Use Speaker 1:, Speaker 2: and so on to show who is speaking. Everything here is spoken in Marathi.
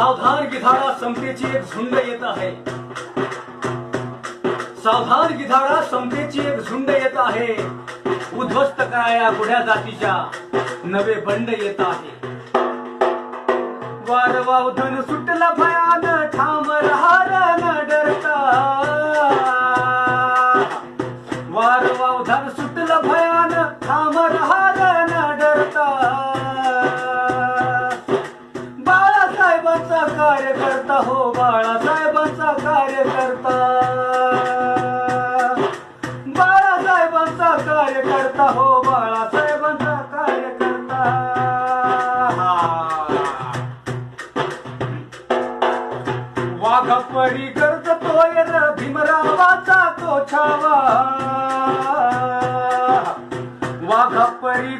Speaker 1: सावधान गिधाडा समतेची एक झुंड येत आहे. सावधान गिधाडा समतेची एक झुंड येत आहे. उद्ध्वस्त कराया गुढ्या जातीच्या नवे बंड येत आहे. वार वावधन सुटला भयान ठाम राहार न डरता. वार वावधन सुटलं भयान ठाम राहार कार्यकर्ता हो बाळासाहेबांचा कार्यकर्ता. बाळासाहेबांचा कार्यकर्ता हो बाळासाहेबांचा कार्यकर्ता. वाघ वाघपरी कर्ज तोय र भीमरावाचा तो छावा. वाघ परी